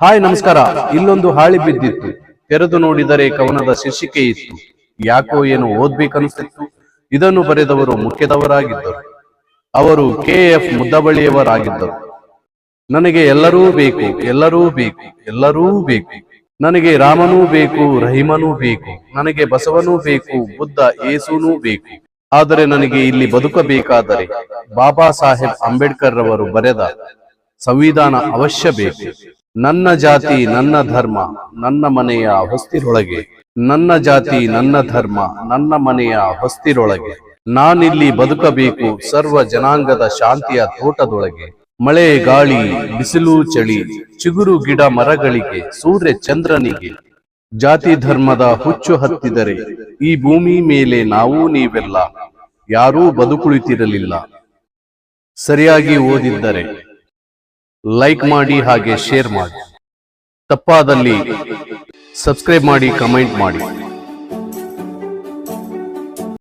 Hi, ನಮಸ್ಕಾರ. ಇಲ್ಲೊಂದು ಹಾಳಿ ಬಿದ್ದಿತ್ತು. ತೆರೆದು ನೋಡಿದರೆ ಕವನದ ಶೀರ್ಷಿಕೆ ಇತ್ತು. ಯಾಕೋ ಏನು ಓದ್ಬೇಕನ್ನಿಸ್ತಿತ್ತು ಇದನ್ನು ಬರೆದವರು ಮುಖ್ಯದವರಾಗಿದ್ದರು. ಅವರು ಕೆ ಎಫ್ ಮುದ್ದಬಳಿಯವರಾಗಿದ್ದರು ನನಗೆ ಎಲ್ಲರೂ ಬೇಕು ಎಲ್ಲರೂ ಬೇಕು ಎಲ್ಲರೂ ಬೇಕು. ನನಗೆ ರಾಮನೂ ಬೇಕು, ರಹಿಮನೂ ಬೇಕು. ನನಗೆ ಬಸವನೂ ಬೇಕು, ಬುದ್ಧ ಏಸುನೂ ಬೇಕು. ಆದರೆ ನನಗೆ ಇಲ್ಲಿ ಬದುಕಬೇಕಾದರೆ ಬಾಬಾ ಸಾಹೇಬ್ ಅಂಬೇಡ್ಕರ್ ರವರು ಬರೆದ ಸಂವಿಧಾನ ಅವಶ್ಯ ಬೇಕು. ನನ್ನ ಜಾತಿ, ನನ್ನ ಧರ್ಮ, ನನ್ನ ಮನೆಯ ಹೊಸ್ತಿರೊಳಗೆ. ನನ್ನ ಜಾತಿ, ನನ್ನ ಧರ್ಮ, ನನ್ನ ಮನೆಯ ಹೊಸ್ತಿರೊಳಗೆ. ನಾನಿಲ್ಲಿ ಬದುಕಬೇಕು ಸರ್ವ ಜನಾಂಗದ ಶಾಂತಿಯ ತೋಟದೊಳಗೆ. ಮಳೆ, ಗಾಳಿ, ಬಿಸಿಲು, ಚಳಿ, ಚಿಗುರು ಗಿಡ ಮರಗಳಿಗೆ, ಸೂರ್ಯ ಚಂದ್ರನಿಗೆ. ಜಾತಿ ಧರ್ಮದ ಹುಚ್ಚು ಹತ್ತಿದರೆ ಈ ಭೂಮಿ ಮೇಲೆ ನಾವು ನೀವೆಲ್ಲ ಯಾರೂ ಬದುಕುಳಿತಿರಲಿಲ್ಲ. ಸರಿಯಾಗಿ ಓದಿದ್ದರೆ ಲೈಕ್ ಮಾಡಿ ಹಾಗೆ ಶೇರ್ ಮಾಡಿ. ತಪ್ಪಾದಲ್ಲಿ ಸಬ್ಸ್ಕ್ರೈಬ್ ಮಾಡಿ ಕಮೆಂಟ್ ಮಾಡಿ.